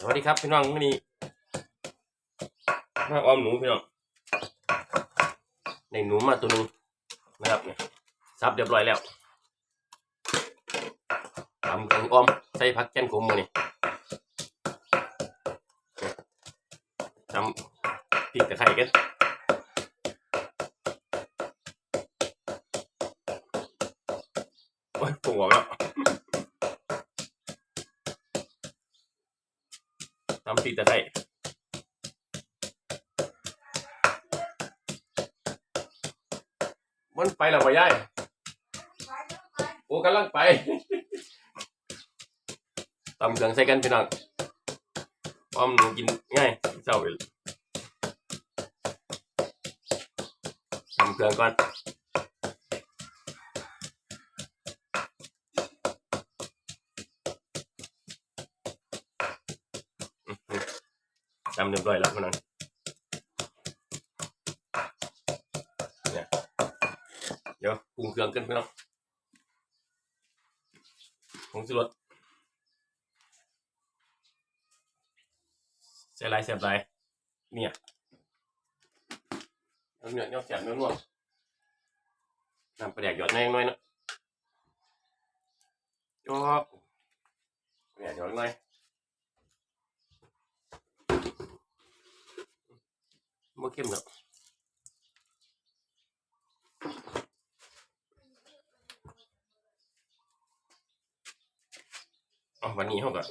สวัสดีครับพี่น้องวันนี้มาออมหนูพี่น้องในหนูมาตัวนึงนะครับเนี่ยซับเรียบร้อยแล้วทำกันออมใส่ผักแกนขมมานี่ทำพริกตะไคร้กันโอ้ยปรุงออกแล้ว ทำพริกตะไคร้มันไปแล้วพ่อยายโอ้กำลังไปตำเครื่องใส่กันพี่น้องอ้อมหนูกินง่ายกินเจ้าไปตำเครื่องก่อน ตำเรียบร้อยแล้วพี่น้องเนี่ยเดี๋ยวปรุงเครื่องกันพี่น้องผงชูรสใส่ลายเสียบลายเนี่ยเอาเนื้อเนื้อเสียบเนื้อนัวน้ำปลาแดกหยอดแน่หน่อยนะจอบเนี่ยหยอดหน่อย ไม่เข้มหรอกเอวันนี้เขาก็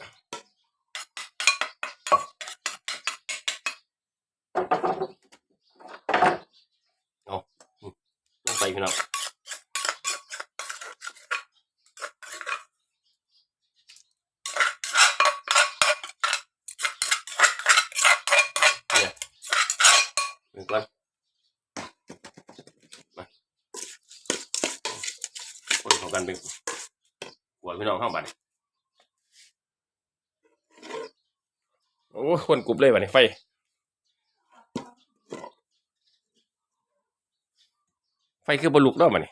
ลงไปพี่น้องเนี่ย หนึ่งก้อนมาคนเของกันเป็นหัวพี่น้องเข้าบัดนโอ้คนกรุบเลยบัดนี้ไฟไฟคือบลุกเนาะมันนี่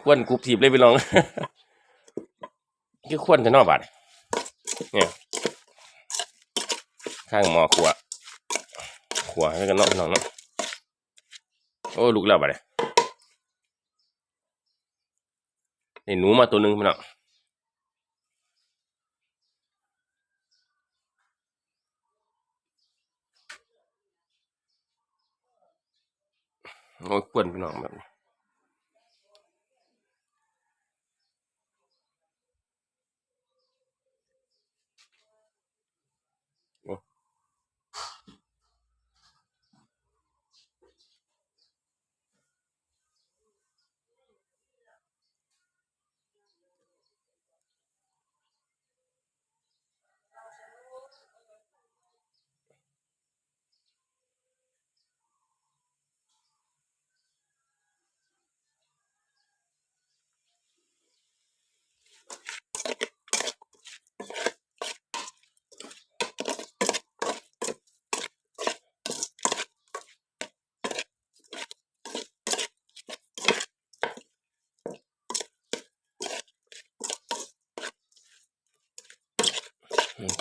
ควนกรุบถีบเลยพี่น้องคือควนจะนอกบาดเนี่ย ข้างหมอขว ขวให้กันเนาะพี่น้องเนาะโอ้ลูกแล้วบาดเนี่ยนี่หนูมาตัวหนึ่งพี่น้องโอ้ยควนพี่น้องแบบนี้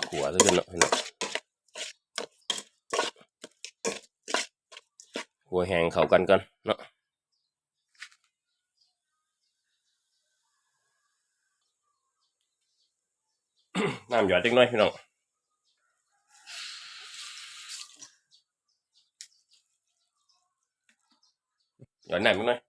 โอ้ ขวแล้วกันเนาะพี่น้องหัวแหงเขากันกันเนาะน้ำหยอดจังน้อยพี่น้องหยอดน้ำจังน้อย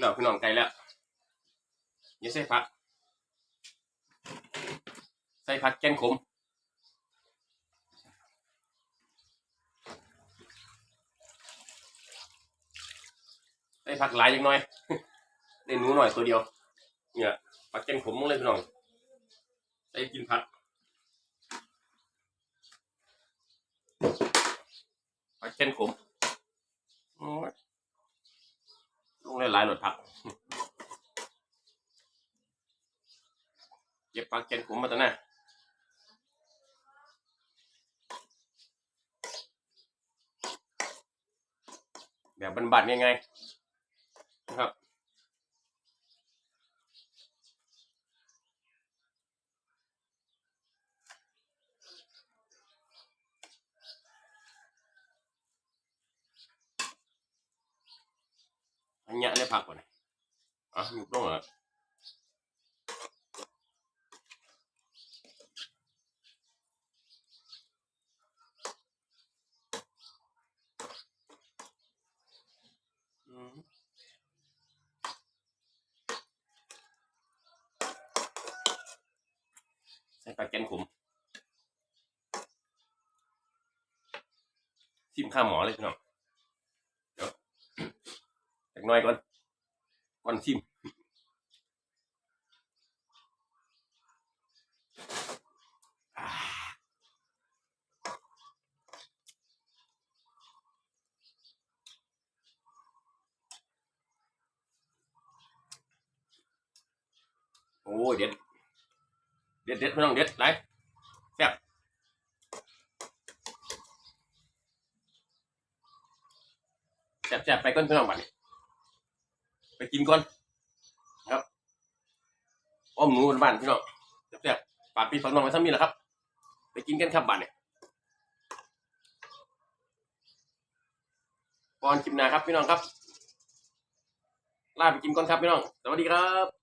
ก่สุกแล้วพี่น้องไก่แล้วอย่าใส่ผัก ใส่ผักแกนขมใส่ผักหลายจังหน่อยได้หนูหน่อยตัวเดียว เนี่ยผักแกนขมมึงเลยพี่น้องใส่กินผักผักแกนขมโอ้ย ลงหลายหลดผักเย็บผักเกนขมมาตัวหน้าแบบบันๆง่ายๆนะครับ อันเนี้ยได้ผักก่อนอะยุบลงเหรออืมใส่ปลาแกนขมซิมข้าวหมอเลยพี่น้อง จักน่อยก่อนก่อนซิมอ่โอ้ยเด็ด เด็ดเด็ดพี่น้องเด็ดไรแซ่บแซ่บแซ่บไปก่อนพี่น้องบัดนี้ ไปกินก่อนครับอ้อมหนูบ้านๆพี่น้องแซ่บๆปากพี่ฝากน้องไว้ทั้งนี้แหละครับ ไปกินกันครับบ้านเนี่ยก่อนกินนาครับพี่น้องครับลาไปกินก่อนครับพี่น้อง สวัสดีครับ